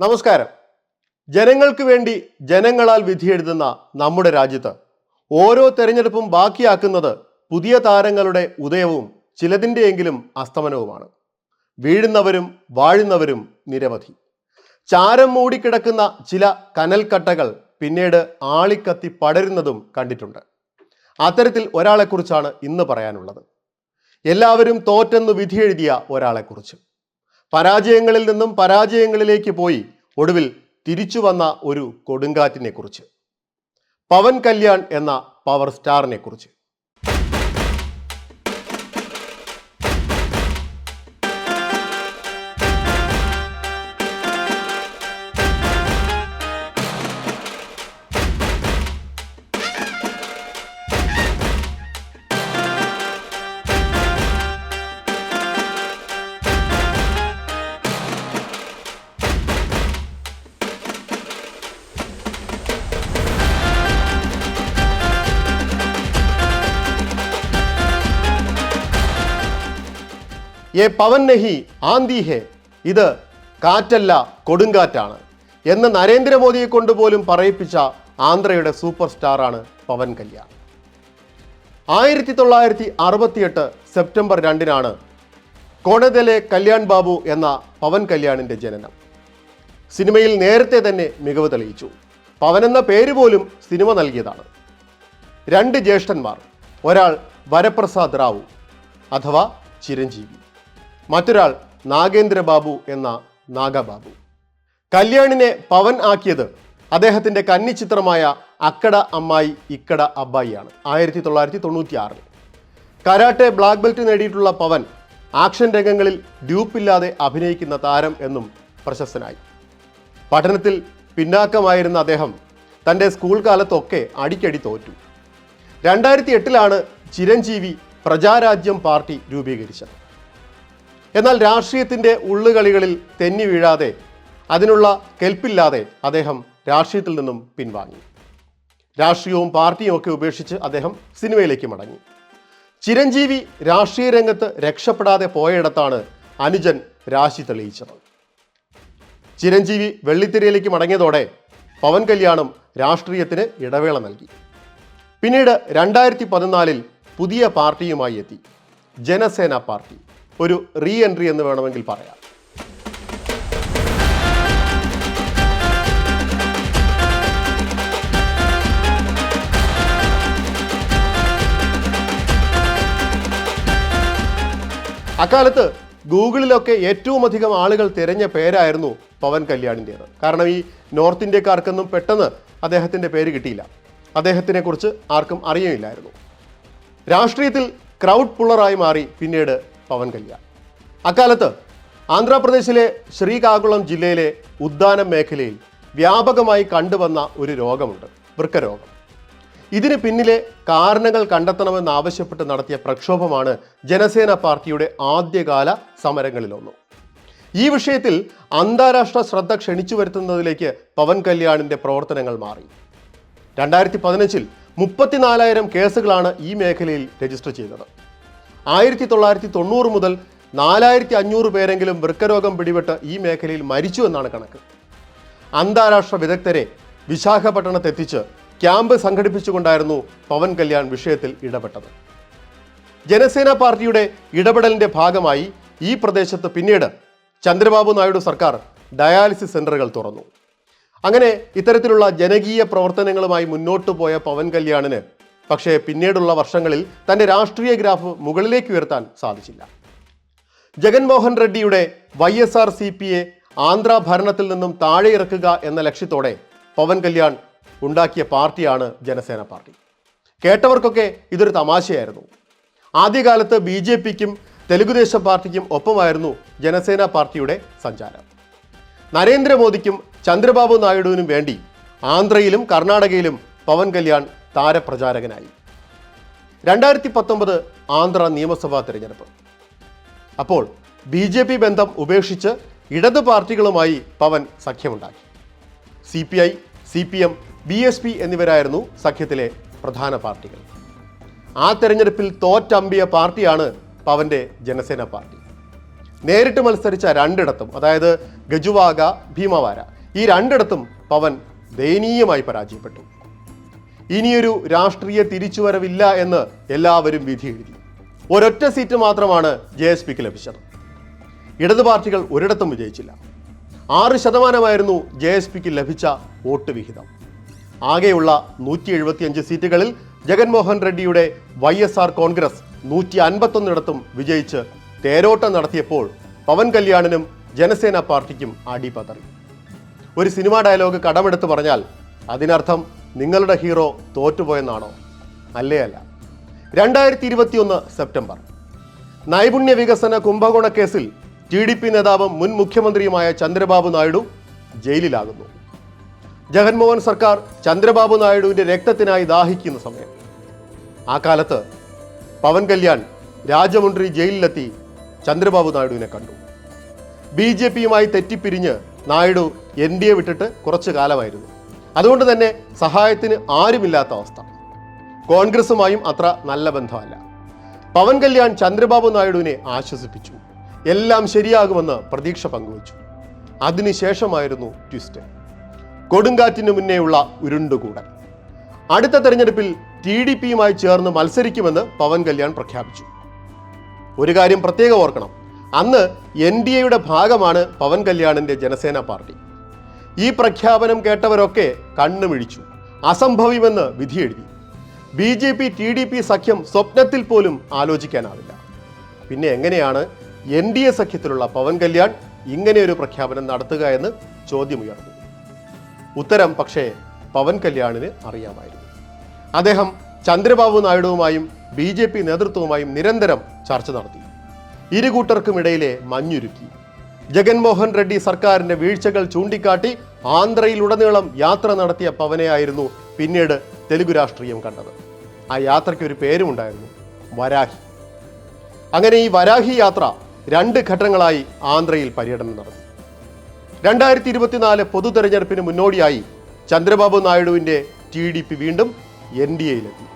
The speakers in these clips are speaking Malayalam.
നമസ്കാരം. ജനങ്ങൾക്ക് വേണ്ടി ജനങ്ങളാൽ വിധിയെഴുതുന്ന നമ്മുടെ രാജ്യത്ത് ഓരോ തെരഞ്ഞെടുപ്പും ബാക്കിയാക്കുന്നത് പുതിയ താരങ്ങളുടെ ഉദയവും ചിലതിന്റെയെങ്കിലും അസ്തമനവുമാണ്. വീഴുന്നവരും വാഴുന്നവരും നിരവധി. ചാരം മൂടിക്കിടക്കുന്ന ചില കനൽക്കട്ടകൾ പിന്നീട് ആളിക്കത്തി പടരുന്നതും കണ്ടിട്ടുണ്ട്. അത്തരത്തിൽ ഒരാളെക്കുറിച്ചാണ് ഇന്ന് പറയാനുള്ളത്. എല്ലാവരും തോറ്റെന്ന് വിധിയെഴുതിയ ഒരാളെക്കുറിച്ച്. പരാജയങ്ങളിൽ നിന്നും പരാജയങ്ങളിലേക്ക് പോയി ഒടുവിൽ തിരിച്ചു വന്ന ഒരു കൊടുങ്കാറ്റിനെ കുറിച്ച് പവൻ കല്യാൺ എന്ന പവർ സ്റ്റാറിനെ ഏ പവൻ നഹി ആന്തി ഹേ. ഇത് കാറ്റല്ല കൊടുങ്കാറ്റാണ്. എന്ന് നരേന്ദ്രമോദിയെ കൊണ്ടുപോലും പറയിപ്പിച്ച ആന്ധ്രയുടെ സൂപ്പർ സ്റ്റാറാണ് പവൻ കല്യാൺ. ആയിരത്തി തൊള്ളായിരത്തി അറുപത്തിയെട്ട് സെപ്റ്റംബർ രണ്ടിനാണ് കോണതലെ കല്യാൺ ബാബു എന്ന പവൻ കല്യാണിന്റെ ജനനം. സിനിമയിൽ നേരത്തെ തന്നെ മികവ് തെളിയിച്ചു. പവൻ എന്ന പേര് പോലും സിനിമ നൽകിയതാണ്. രണ്ട് ജ്യേഷ്ഠന്മാർ ഒരാൾ വരപ്രസാദ് റാവു അഥവാ ചിരഞ്ജീവി. മറ്റൊരാൾ നാഗേന്ദ്ര ബാബു എന്ന നാഗബാബു. കല്യാണിനെ പവൻ ആക്കിയത് അദ്ദേഹത്തിന്റെ കന്നിച്ചിത്രമായ അക്കട അമ്മായി ഇക്കട അബ്ബായിയാണ്. ആയിരത്തി തൊള്ളായിരത്തി തൊണ്ണൂറ്റി ആറിൽ കരാട്ടെ ബ്ലാക്ക് ബെൽറ്റ് നേടിയിട്ടുള്ള പവൻ ആക്ഷൻ രംഗങ്ങളിൽ ഡ്യൂപ്പില്ലാതെ അഭിനയിക്കുന്ന താരം എന്നും പ്രശസ്തനായി. പഠനത്തിൽ പിന്നാക്കമായിരുന്ന അദ്ദേഹം തന്റെ സ്കൂൾ കാലത്തൊക്കെ അടിക്കടി തോറ്റു. രണ്ടായിരത്തി എട്ടിലാണ് ചിരഞ്ജീവി പ്രജാരാജ്യം പാർട്ടി രൂപീകരിച്ചത്. എന്നാൽ രാഷ്ട്രീയത്തിന്റെ ഉള്ളുകളികളിൽ തെന്നി വീഴാതെ അതിനുള്ള കെൽപ്പില്ലാതെ അദ്ദേഹം രാഷ്ട്രീയത്തിൽ നിന്നും പിൻവാങ്ങി. രാഷ്ട്രീയവും പാർട്ടിയും ഒക്കെ ഉപേക്ഷിച്ച് അദ്ദേഹം സിനിമയിലേക്ക് മടങ്ങി. ചിരഞ്ജീവി രാഷ്ട്രീയ രംഗത്ത് രക്ഷപ്പെടാതെ പോയയിടത്താണ് അനുജൻ രാശി തെളിയിച്ചത്. ചിരഞ്ജീവി വെള്ളിത്തിരയിലേക്ക് മടങ്ങിയതോടെ പവൻ കല്യാണും രാഷ്ട്രീയത്തിന് ഇടവേള നൽകി. പിന്നീട് രണ്ടായിരത്തി പതിനാലിൽ പുതിയ പാർട്ടിയുമായി എത്തി. ജനസേന പാർട്ടി. ഒരു റീ എൻട്രി എന്ന് വേണമെങ്കിൽ പറയാം. അക്കാലത്ത് ഗൂഗിളിലൊക്കെ ഏറ്റവും അധികം ആളുകൾ തിരഞ്ഞ പേരായിരുന്നു പവൻ കല്യാണിന്റേത്. കാരണം ഈ നോർത്ത് ഇന്ത്യക്കാർക്കൊന്നും പെട്ടെന്ന് അദ്ദേഹത്തിന്റെ പേര് കിട്ടിയില്ല. അദ്ദേഹത്തിനെ കുറിച്ച് ആർക്കും അറിയുമില്ലായിരുന്നു രാഷ്ട്രീയത്തിൽ ക്രൗഡ് പുള്ളറായി മാറി പിന്നീട് പവൻ കല്യാൺ. അക്കാലത്ത് ആന്ധ്രാപ്രദേശിലെ ശ്രീകാകുളം ജില്ലയിലെ ഉദ്ദാനം മേഖലയിൽ വ്യാപകമായി കണ്ടുവന്ന ഒരു രോഗമുണ്ട് വൃക്കരോഗം. ഇതിന് പിന്നിലെ കാരണങ്ങൾ കണ്ടെത്തണമെന്നാവശ്യപ്പെട്ട് നടത്തിയ പ്രക്ഷോഭമാണ് ജനസേന പാർട്ടിയുടെ ആദ്യകാല സമരങ്ങളിലൊന്നു. ഈ വിഷയത്തിൽ അന്താരാഷ്ട്ര ശ്രദ്ധ ക്ഷണിച്ചു വരുത്തുന്നതിലേക്ക് പവൻ കല്യാണിന്റെ പ്രവർത്തനങ്ങൾ മാറി. രണ്ടായിരത്തി പതിനഞ്ചിൽ മുപ്പത്തിനാലായിരം കേസുകളാണ് ഈ മേഖലയിൽ രജിസ്റ്റർ ചെയ്തത്. ആയിരത്തി തൊള്ളായിരത്തി തൊണ്ണൂറ് മുതൽ നാലായിരത്തി അഞ്ഞൂറ് പേരെങ്കിലും വൃക്കരോഗം പിടിപെട്ട് ഈ മേഖലയിൽ മരിച്ചു എന്നാണ് കണക്ക്. അന്താരാഷ്ട്ര വിദഗ്ധരെ വിശാഖപട്ടണത്തെത്തിച്ച് ക്യാമ്പ് സംഘടിപ്പിച്ചുകൊണ്ടായിരുന്നു പവൻ കല്യാൺ വിഷയത്തിൽ ഇടപെട്ടത്. ജനസേന പാർട്ടിയുടെ ഇടപെടലിന്റെ ഭാഗമായി ഈ പ്രദേശത്ത് പിന്നീട് ചന്ദ്രബാബു നായിഡു സർക്കാർ ഡയാലിസിസ് സെന്ററുകൾ തുറന്നു. അങ്ങനെ ഇത്തരത്തിലുള്ള ജനകീയ പ്രവർത്തനങ്ങളുമായി മുന്നോട്ടു പോയ പവൻ കല്യാണിന് പക്ഷേ പിന്നീടുള്ള വർഷങ്ങളിൽ തന്റെ രാഷ്ട്രീയ ഗ്രാഫ് മുകളിലേക്ക് ഉയർത്താൻ സാധിച്ചില്ല. Jaganmohan റെഡ്ഡിയുടെ Y S R C P A Andhra ഭരണത്തിൽ നിന്നും താഴെ ഇറക്കുക എന്ന ലക്ഷ്യത്തോടെ പവൻ കല്യാൺ ഉണ്ടാക്കിയ പാർട്ടിയാണ് ജനസേന പാർട്ടി. കേട്ടവർക്കൊക്കെ ഇതൊരു തമാശയായിരുന്നു. ആദ്യകാലത്ത് ബി ജെ പിക്കും തെലുഗുദേശം പാർട്ടിക്കും ഒപ്പമായിരുന്നു ജനസേന പാർട്ടിയുടെ സഞ്ചാരം. നരേന്ദ്രമോദിക്കും ചന്ദ്രബാബു നായിഡുവിനും വേണ്ടി ആന്ധ്രയിലും കർണാടകയിലും പവൻ കല്യാൺ താരപ്രചാരകനായി. രണ്ടായിരത്തി പത്തൊമ്പത് ആന്ധ്ര നിയമസഭാ തിരഞ്ഞെടുപ്പ്. അപ്പോൾ ബി ജെ പി ബന്ധം ഉപേക്ഷിച്ച് ഇടത് പാർട്ടികളുമായി Pawan സഖ്യമുണ്ടാക്കി. C P I C P M B S P എന്നിവരായിരുന്നു സഖ്യത്തിലെ പ്രധാന പാർട്ടികൾ. ആ തെരഞ്ഞെടുപ്പിൽ തോറ്റമ്പിയ പാർട്ടിയാണ് പവന്റെ ജനസേന പാർട്ടി. നേരിട്ട് മത്സരിച്ച രണ്ടിടത്തും അതായത് ഗജുവാക ഭീമവാര ഈ രണ്ടിടത്തും പവൻ ദയനീയമായി പരാജയപ്പെട്ടു. ഇനിയൊരു രാഷ്ട്രീയ തിരിച്ചുവരവില്ല എന്ന് എല്ലാവരും വിധി എഴുതി. ഒരൊറ്റ സീറ്റ് മാത്രമാണ് ജെ എസ് പിക്ക് ലഭിച്ചത്. ഇടതു പാർട്ടികൾ ഒരിടത്തും വിജയിച്ചില്ല. ആറ് ശതമാനമായിരുന്നു ജെ എസ് പിക്ക് ലഭിച്ച വോട്ട് വിഹിതം. ആകെയുള്ള നൂറ്റി എഴുപത്തിയഞ്ച് സീറ്റുകളിൽ ജഗൻമോഹൻ റെഡ്ഡിയുടെ വൈ എസ് ആർ കോൺഗ്രസ് നൂറ്റി അൻപത്തൊന്നിടത്തും വിജയിച്ച് തേരോട്ടം നടത്തിയപ്പോൾ പവൻ കല്യാണിനും ജനസേന പാർട്ടിക്കും അടിപതറി. ഒരു സിനിമാ ഡയലോഗ് കടമെടുത്ത് പറഞ്ഞാൽ അതിനർത്ഥം നിങ്ങളുടെ ഹീറോ തോറ്റുപോയെന്നാണോ? അല്ലേ അല്ല രണ്ടായിരത്തി ഇരുപത്തിയൊന്ന് സെപ്റ്റംബർ. നൈപുണ്യ വികസന കുംഭകോണ കേസിൽ ടി ഡി പി നേതാവും മുൻ മുഖ്യമന്ത്രിയുമായ ചന്ദ്രബാബു നായിഡു ജയിലിലാകുന്നു. ജഗൻമോഹൻ സർക്കാർ ചന്ദ്രബാബു നായിഡുവിന്റെ രക്തത്തിനായി ദാഹിക്കുന്ന സമയം. ആ കാലത്ത് പവൻ കല്യാൺ രാജമുണ്ട്രി ജയിലിലെത്തി ചന്ദ്രബാബു നായിഡുവിനെ കണ്ടു. ബി ജെ പിയുമായി തെറ്റിപ്പിരിഞ്ഞ് നായിഡു എൻ ഡി എ വിട്ടിട്ട് കുറച്ചു കാലമായിരുന്നു. അതുകൊണ്ട് തന്നെ സഹായത്തിന് ആരുമില്ലാത്ത അവസ്ഥ. കോൺഗ്രസുമായും അത്ര നല്ല ബന്ധമല്ല. പവൻ കല്യാൺ ചന്ദ്രബാബു നായിഡുവിനെ ആശ്വസിപ്പിച്ചു. എല്ലാം ശരിയാകുമെന്ന് പ്രതീക്ഷ പങ്കുവച്ചു. അതിനുശേഷമായിരുന്നു ട്വിസ്റ്റ്. കൊടുങ്കാറ്റിന് മുന്നേയുള്ള ഉരുണ്ടുകൂടൽ. അടുത്ത തെരഞ്ഞെടുപ്പിൽ ടി ഡി പിയുമായി ചേർന്ന് മത്സരിക്കുമെന്ന് പവൻ കല്യാൺ പ്രഖ്യാപിച്ചു. ഒരു കാര്യം പ്രത്യേകം ഓർക്കണം. അന്ന് എൻ ഡി എയുടെ ഭാഗമാണ് പവൻ കല്യാണിന്റെ ജനസേന പാർട്ടി. ഈ പ്രഖ്യാപനം കേട്ടവരൊക്കെ കണ്ണുമിഴിച്ചു. അസംഭവ്യമെന്ന് വിധിയെഴുതി B J P T D P സഖ്യം സ്വപ്നത്തിൽ പോലും ആലോചിക്കാനാവില്ല. പിന്നെ എങ്ങനെയാണ് എൻ ഡി എ സഖ്യത്തിലുള്ള പവൻ കല്യാൺ ഇങ്ങനെയൊരു പ്രഖ്യാപനം നടത്തുക എന്ന് ചോദ്യമുയർന്നു. ഉത്തരം പക്ഷേ പവൻ കല്യാണിന് അറിയാമായിരുന്നു. അദ്ദേഹം ചന്ദ്രബാബു നായിഡുവുമായും ബി ജെ പി നേതൃത്വവുമായും നിരന്തരം ചർച്ച നടത്തി. ഇരു കൂട്ടർക്കുമിടയിലെ മഞ്ഞുരുക്കി. ജഗൻമോഹൻ റെഡ്ഡി സർക്കാരിന്റെ വീഴ്ചകൾ ചൂണ്ടിക്കാട്ടി ആന്ധ്രയിലുടനീളം യാത്ര നടത്തിയ പവനെയായിരുന്നു പിന്നീട് തെലുഗു രാഷ്ട്രീയം കണ്ടത്. ആ യാത്രയ്ക്ക് ഒരു പേരുമുണ്ടായിരുന്നു വരാഹി. അങ്ങനെ ഈ വരാഹി യാത്ര രണ്ട് ഘട്ടങ്ങളായി ആന്ധ്രയിൽ പര്യടനം നടത്തി രണ്ടായിരത്തി ഇരുപത്തിനാല് പൊതു തെരഞ്ഞെടുപ്പിന് മുന്നോടിയായി ചന്ദ്രബാബു നായിഡുവിന്റെ ടി ഡി പി വീണ്ടും N D എയിലെത്തി.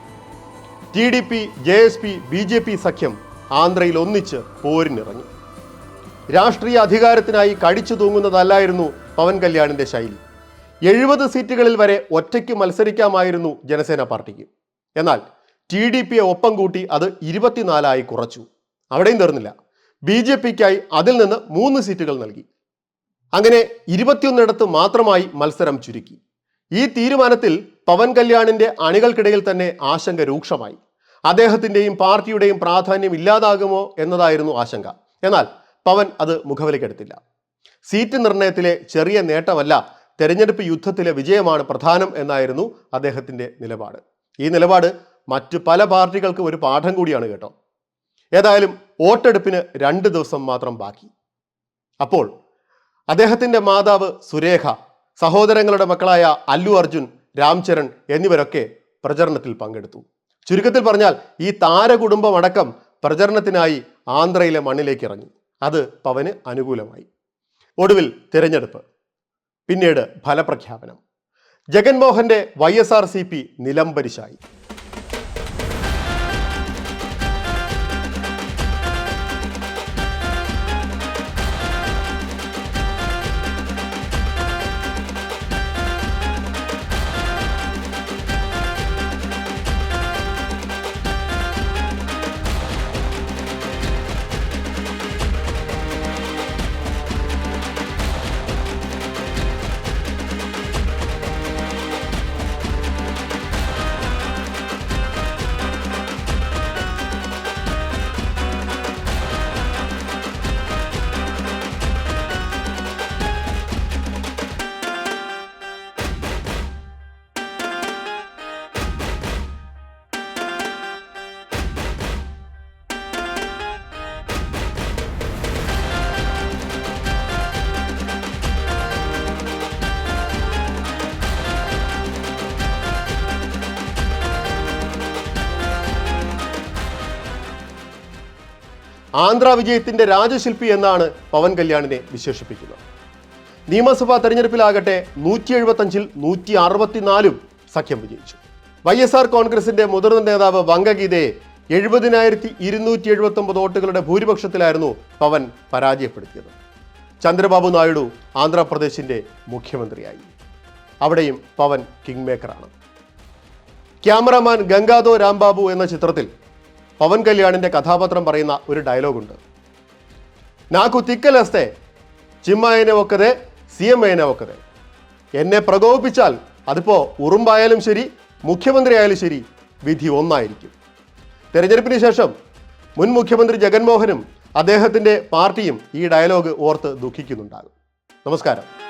T D P J S P B J P സഖ്യം ആന്ധ്രയിൽ ഒന്നിച്ച് പോരിനിറങ്ങി. രാഷ്ട്രീയ അധികാരത്തിനായി കടിച്ചു തൂങ്ങുന്നതല്ലായിരുന്നു പവൻ കല്യാണിന്റെ ശൈലി. എഴുപത് സീറ്റുകളിൽ വരെ ഒറ്റയ്ക്ക് മത്സരിക്കാമായിരുന്നു ജനസേന പാർട്ടിക്ക്. എന്നാൽ ടി ഡി പിയെ ഒപ്പം കൂട്ടി അത് ഇരുപത്തിനാലായി കുറച്ചു. അവിടെയും തീർന്നില്ല. ബി ജെ പിക്കായി അതിൽ നിന്ന് മൂന്ന് സീറ്റുകൾ നൽകി. അങ്ങനെ ഇരുപത്തിയൊന്നിടത്ത് മാത്രമായി മത്സരം ചുരുക്കി. ഈ തീരുമാനത്തിൽ പവൻ കല്യാണിന്റെ അണികൾക്കിടയിൽ തന്നെ ആശങ്ക രൂക്ഷമായി. അദ്ദേഹത്തിന്റെയും പാർട്ടിയുടെയും പ്രാധാന്യം ഇല്ലാതാകുമോ എന്നതായിരുന്നു ആശങ്ക. എന്നാൽ പവൻ അത് മുഖവിലക്കെടുത്തില്ല സീറ്റ് നിർണയത്തിലെ ചെറിയ നേട്ടമല്ല തെരഞ്ഞെടുപ്പ് യുദ്ധത്തിലെ വിജയമാണ് പ്രധാനം എന്നായിരുന്നു അദ്ദേഹത്തിന്റെ നിലപാട്. ഈ നിലപാട് മറ്റു പല പാർട്ടികൾക്കും ഒരു പാഠം കൂടിയാണ് കേട്ടോ. ഏതായാലും വോട്ടെടുപ്പിന് രണ്ട് ദിവസം മാത്രം ബാക്കി. അപ്പോൾ അദ്ദേഹത്തിന്റെ മാതാവ് സുരേഖ സഹോദരങ്ങളുടെ മക്കളായ അല്ലു അർജുൻ രാംചരൺ എന്നിവരൊക്കെ പ്രചരണത്തിൽ പങ്കെടുത്തു. ചുരുക്കത്തിൽ പറഞ്ഞാൽ ഈ താരകുടുംബം അടക്കം പ്രചരണത്തിനായി ആന്ധ്രയിലെ മണ്ണിലേക്ക് ഇറങ്ങി. അത് പവന് അനുകൂലമായി. ഒടുവിൽ തിരഞ്ഞെടുപ്പ്. പിന്നീട് ഫലപ്രഖ്യാപനം. ജഗൻമോഹന്റെ Y S R C P നിലംപരിശായി. Andhra വിജയത്തിന്റെ രാജശില്പി എന്നാണ് പവൻ കല്യാണിനെ വിശേഷിപ്പിക്കുന്നത്. നിയമസഭാ തെരഞ്ഞെടുപ്പിലാകട്ടെ നൂറ്റി എഴുപത്തഞ്ചിൽ നൂറ്റി അറുപത്തിനാലും സഖ്യം വിജയിച്ചു. വൈ എസ് ആർ കോൺഗ്രസിന്റെ മുതിർന്ന നേതാവ് വങ്കഗീതയെ എഴുപതിനായിരത്തി ഇരുന്നൂറ്റി എഴുപത്തി ഒമ്പത് വോട്ടുകളുടെ ഭൂരിപക്ഷത്തിലായിരുന്നു പവൻ പരാജയപ്പെടുത്തിയത്. ചന്ദ്രബാബു നായിഡു ആന്ധ്രാപ്രദേശിന്റെ മുഖ്യമന്ത്രിയായി. അവിടെയും പവൻ കിങ് മേക്കറാണ് ക്യാമറാമാൻ ഗംഗാധോ രാംബാബു എന്ന ചിത്രത്തിൽ പവൻ കല്യാണിന്റെ കഥാപാത്രം പറയുന്ന ഒരു ഡയലോഗുണ്ട്. നാക്കു തിക്കലസ്തേ ചിമ്മായനെ ഒക്കതെ സി എം ഐനെ ഒക്കതെ. എന്നെ പ്രകോപിപ്പിച്ചാൽ അതിപ്പോൾ ഉറുമ്പായാലും ശരി മുഖ്യമന്ത്രി ആയാലും ശരി വിധി ഒന്നായിരിക്കും. തെരഞ്ഞെടുപ്പിന് ശേഷം മുൻ മുഖ്യമന്ത്രി ജഗൻമോഹനും അദ്ദേഹത്തിന്റെ പാർട്ടിയും ഈ ഡയലോഗ് ഓർത്ത് ദുഃഖിക്കുന്നുണ്ടാകും. നമസ്കാരം.